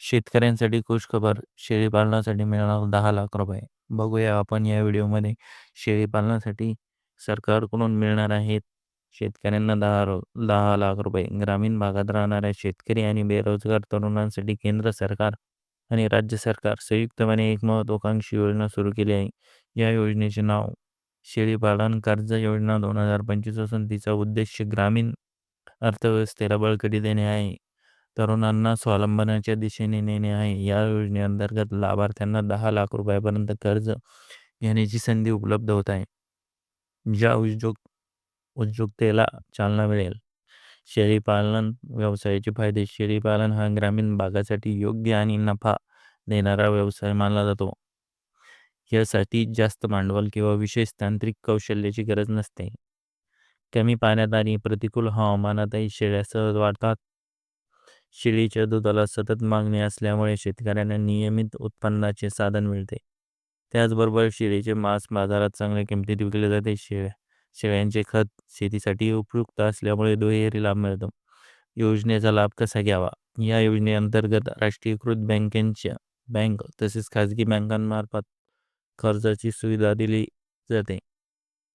शेतकऱ्यांसाठी खुशखबर शेळी पालनासाठी मिळणार दहा लाख रुपये. बघूया आपण या व्हिडिओमध्ये शेळी पालनासाठी सरकारकडून मिळणार आहेत शेतकऱ्यांना दहा रो दहा लाख रुपये. ग्रामीण भागात राहणाऱ्या शेतकरी आणि बेरोजगार तरुणांसाठी केंद्र सरकार आणि राज्य सरकार संयुक्तपणे एक महत्त्वाकांक्षी योजना सुरू केली आहे. या योजनेचे नाव शेळीपालन कर्ज योजना दोन हजार पंचवीस असून तिचा उद्देश ग्रामीण अर्थव्यवस्थेला बळकटी देणे आहे. तरुणांना स्वावलंबनाच्या दिशेने नेणे आहे. या योजनेअंतर्गत लाभार्थ्यांना दहा लाख रुपयापर्यंत कर्ज घेण्याची संधी उपलब्ध होत आहे. ज्या उद्योग उद्योजकतेला चालना मिळेल. शेळीपालन व्यवसायाचे फायदे शेळीपालन हा ग्रामीण भागासाठी योग्य आणि नफा देणारा व्यवसाय मानला जातो. यासाठी जास्त भांडवल किंवा विशेष तांत्रिक कौशल्याची गरज नसते. कमी पाण्यात आणि प्रतिकूल हवामानातही शेळ्या सहज वाढतात. शेळीच्या दुधाला सतत मागणी असल्यामुळे शेतकऱ्यांना नियमित उत्पन्नाचे साधन मिळते. त्याचबरोबर शेळीचे मांस बाजारात चांगल्या किमतीत विकले जाते. शेळ्या शेळ्यांचे खत शेतीसाठी उपयुक्त असल्यामुळे दुहेरी लाभ मिळतो. योजनेचा लाभ कसा घ्यावा? या योजनेअंतर्गत राष्ट्रीयकृत बँकेच्या बँक तसेच खाजगी बँकांमार्फत कर्जाची सुविधा दिली जाते.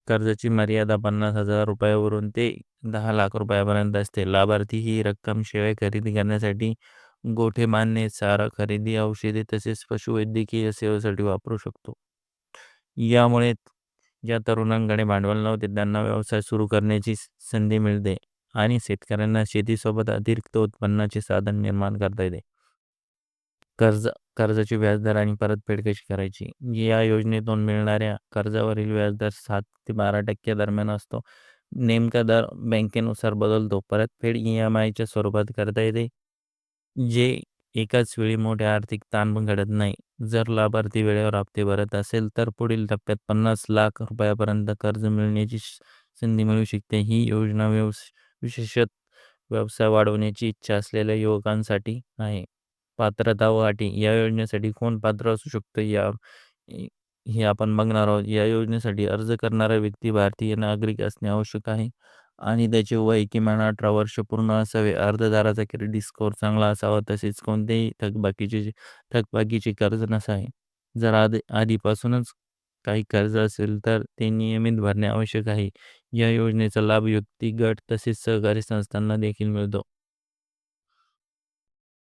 कर्जाची मर्यादा पन्नास हजार रुपयावरून ते दहा लाख रुपयापर्यंत असते. लाभार्थी ही रक्कम शेळ्या खरेदी करण्यासाठी गोठे बांधणे चारा खरेदी औषधे तसेच पशुवैद्यकीय सेवेसाठी वापरू शकतो. यामुळे ज्या तरुणांकडे भांडवल नव्हते त्यांना व्यवसाय सुरू करण्याची संधी मिळते आणि शेतकऱ्यांना शेतीसोबत अतिरिक्त उत्पन्नाचे साधन निर्माण करता येते. कर्ज कर्जाची व्याजदर आणि परतफेड कशी करायची? म्हणजे या योजनेतून मिळणाऱ्या कर्जावरील व्याजदर सात ते बारा टक्के दरम्यान असतो. नेमका दर बँकेनुसार बदलतो. परतफेड ई एम आयच्या स्वरूपात करता येते. जे एकाच वेळी मोठे आर्थिक ताण पण घडत नाही. जर लाभार्थी वेळेवर हप्ते भरत असेल तर पुढील टप्प्यात पन्नास लाख रुपयापर्यंत कर्ज मिळण्याची संधी मिळू शकते. ही योजना व्यवस विशेषत व्यवसाय वाढवण्याची इच्छा असलेल्या युवकांसाठी आहे. पात्रता व अटी या योजनेसाठी कोण पात्र असू शकतो? या हे आपण बघणार आहोत. या योजनेसाठी अर्ज करणारा व्यक्ती भारतीय नागरिक असणे आवश्यक आहे आणि त्याचे वय किमान अठरा वर्ष पूर्ण असावे. अर्जदाराचा क्रेडिट स्कोअर चांगला असावा तसेच कोणतेही थकबाकीचे थकबाकीचे कर्ज नसावे. जर आधी आधीपासूनच काही कर्ज असेल तर ते नियमित भरणे आवश्यक आहे. या योजनेचा लाभ व्यक्ती गट तसेच सहकारी संस्थांना देखील मिळतो.